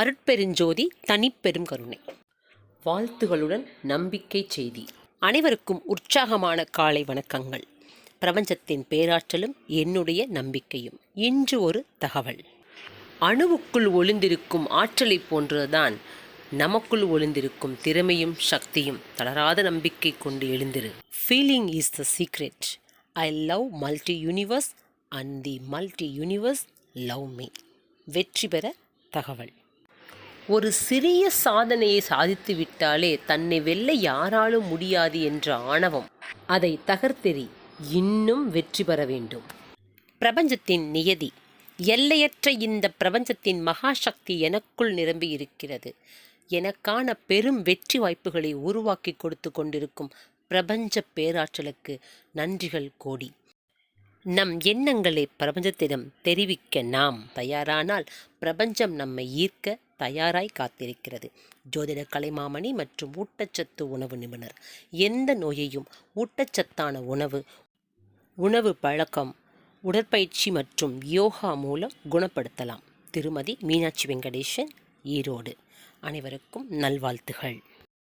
அருட்பெருஞ்சோதி தனிப்பெரும் கருணை. வாழ்த்துகளுடன் நம்பிக்கை செய்தி. அனைவருக்கும் உற்சாகமான காலை வணக்கங்கள். பிரபஞ்சத்தின் பேராற்றலும் என்னுடைய நம்பிக்கையும். இன்று ஒரு தகவல். அணுவுக்குள் ஒளிந்திருக்கும் ஆற்றலைப் போன்றதுதான் நமக்குள் ஒளிந்திருக்கும் திறமையும் சக்தியும் தளராத நம்பிக்கை கொண்டு எழுந்திரு. Feeling is the secret I love multi universe and the multi universe love me வெற்றி பெற தகவல். ஒரு சிறிய சாதனையை சாதித்து விட்டாலே தன்னை வெல்ல யாராலும் முடியாது என்ற ஆணவம். அதை தகர்த்தெறி இன்னும் வெற்றி பெற வேண்டும். பிரபஞ்சத்தின் நியதி. எல்லையற்ற இந்த பிரபஞ்சத்தின் மகாசக்தி எனக்குள் நிரம்பி இருக்கிறது. எனக்கான பெரும் வெற்றி வாய்ப்புகளை உருவாக்கி கொடுத்து கொண்டிருக்கும் பிரபஞ்ச பேராற்றலுக்கு நன்றிகள் கோடி. நம் எண்ணங்களை பிரபஞ்சத்திடம் தெரிவிக்க நாம் தயாரானால் பிரபஞ்சம் நம்மை ஈர்க்க தயாராய் காத்திருக்கிறது. ஜோதிட கலைமாமணி மற்றும் ஊட்டச்சத்து உணவு நிபுணர். எந்த நோயையும் ஊட்டச்சத்தான உணவு உணவு பழக்கம் உடற்பயிற்சி மற்றும் யோகா மூலம் குணப்படுத்தலாம். திருமதி மீனாட்சி வெங்கடேசன் ஈரோடு. அனைவருக்கும் நல்வாழ்த்துகள்.